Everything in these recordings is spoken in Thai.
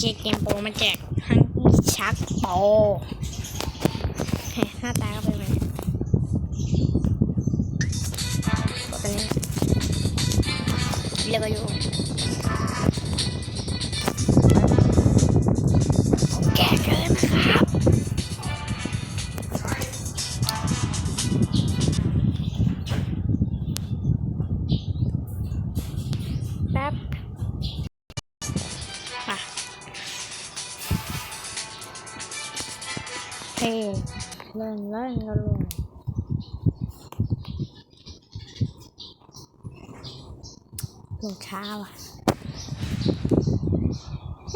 เกมโปรมาแจกฮังชักโปรหน้าตาก็เป็นแบบตัวนี้เรียกว่าอยู่ เฮ้เล่นเล่นกันเลยหนูช้าว่ะ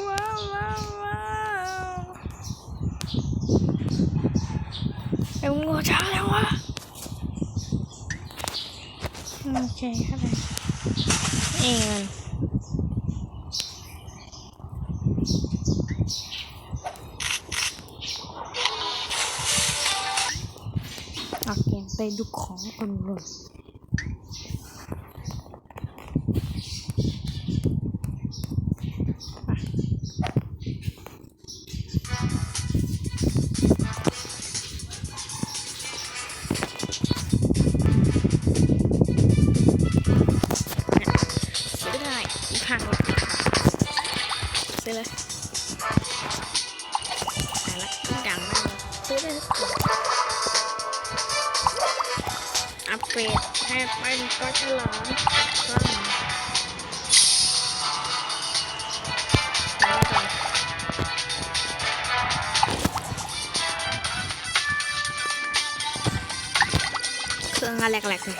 ว้าวว้าวว้าวเอ็มงูช้าแล้ววะโอเคครับเอง ไปดูของกันเลยซื้อได้ผ่านหมดซื้อเลย ให้เป็นก็ฉลองก็แล้อนเครื่องอะแหลกๆเลย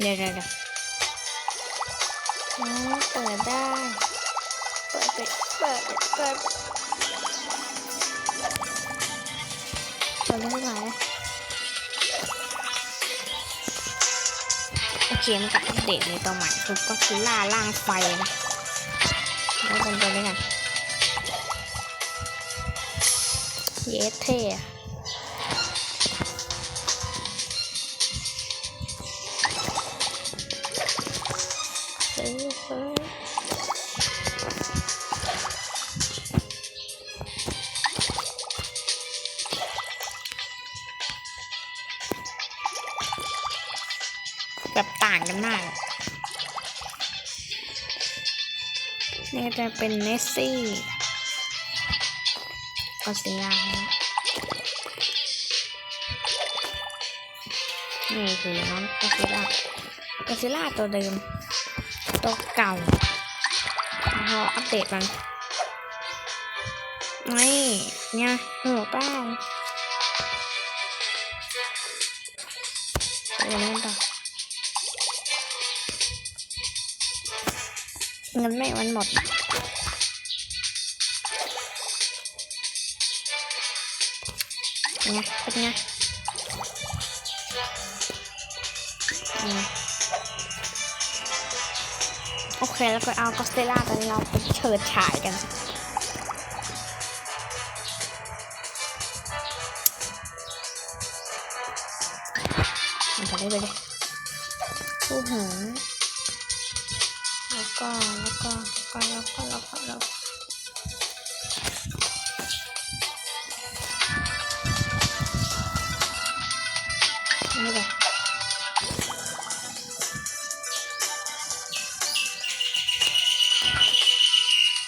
เดี๋ยวเดี๋ยวเดี๋ยวอ๋อเปิดได้ เปิดเปิดเปิดเรา เล่นไม่ไหวโอเคมันก็อัปเดตในตัวใหม่คือก็คือล่าล่างไฟนะแล้วกันไปด้วยกันเยสเท่ ก็จะเป็นเนสซี่กอซิล่านะนี่คือน้องกอซิล่ากอซิล่าตัวเดิม ตัวเก่าพออัปเดตมันนี่ไงหัวเป้าไปเล่นต่อเงินไม่มันหมด เป็นไงเป็นไงอืมโอเค แล้วก็เอากอสเตล่าตอนนี้เราไปเฉิดฉายกัน มันจะได้ไปเลยผู้หงแล้วก็ แล้วก็ แล้วก็ แล้วก็ แล้วก็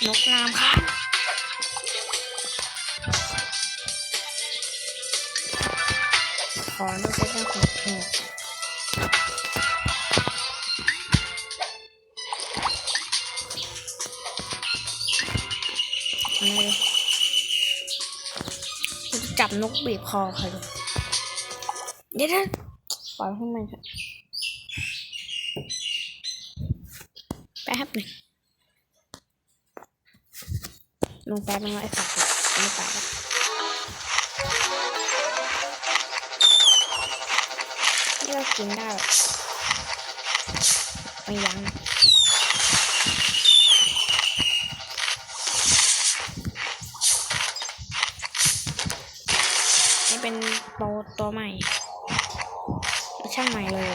นกน้ำค่ะขอดูเซ็ตของหนูอันนี้เลยกูจะจับนกบีบคอครดูเดี๋ยวนะปล่อยให้มันเถอะแป๊บหนึ่ง ลงแป๊บนึงแล้วไอ้สัตว์ไม่ตายแล้วนี่เรากินได้แบบไม่ยั้งนี่เป็นโปรตัวใหม่เวอร์ช่างใหม่เลย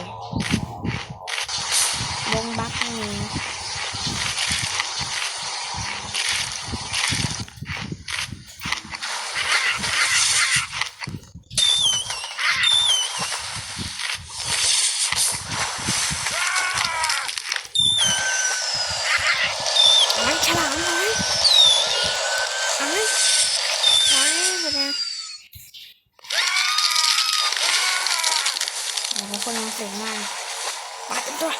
วงบั คนมาเสียงมากมาเต็มตัว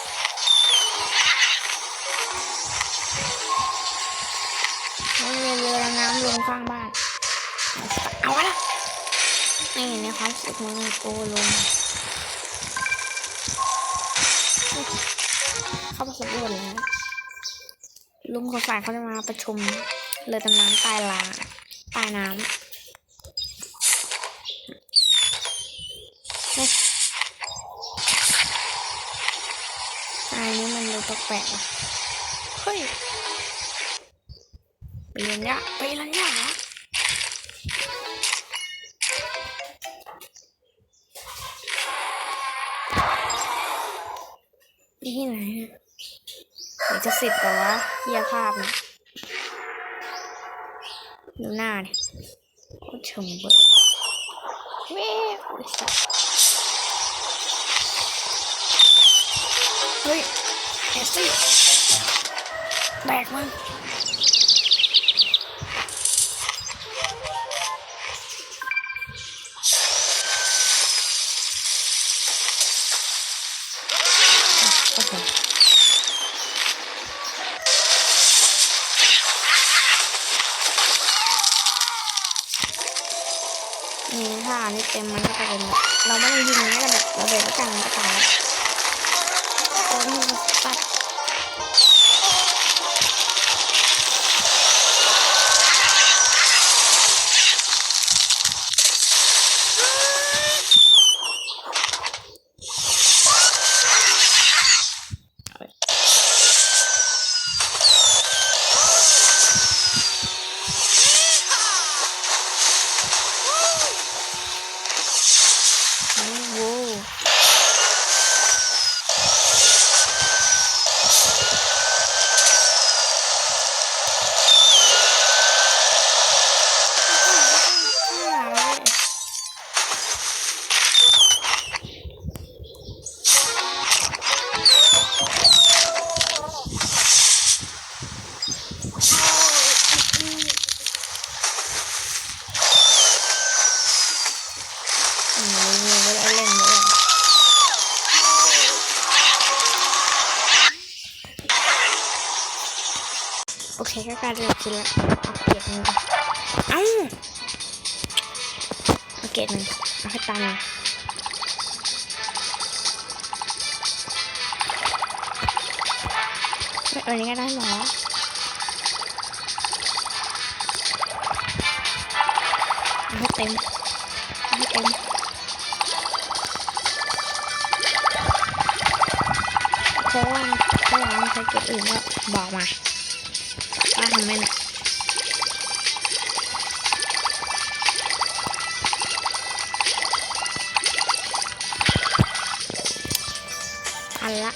ไม่มีเรือน้ำลงข้างบ้าน เอาละนี่ในความสุขมึงโกลงเข้าไปสำรวจเล้วลุงองสายเขาจะมาประชุมเรือดำน้ำใต้ลาใต้น้ำ แปลกๆว่ะเฮ้ยปีนยะปีนยะเหรอนี่ที่ไหนเดี๋ยวจะสิบกว่าวะเฮียภาพนะดูหน้าดิโคตรชมเบอร์เว้ยโอ้ยสัตว์เฮ้ย เอซี่แบกมันโอเคนี่ถ้าอันนี้เต็มมันก็จะเป็นแบบเราไม่ต้ยิงนะแต่แบบเราเดินด้วยกันมันก็ตายแล้วโอ้ยปัด อืมมีไว้เล่นด้โอเคก็กายเป็นกินละเอาเก็บมันก่อนเอ้าเอาเก็บมันเอาให้ตามมันเอาอันนี้ก็ได้เหรอให้เต็ม ราะว่าถ้าเราไม่ใช้เก็บอื่นก็บอกมาว่าทำไม่หนักอันละ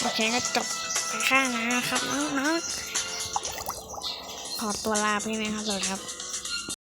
โอเคก็จบไปค่านะครับน้องๆ ขอตัวลาไปไหมครับสวัสดีครับ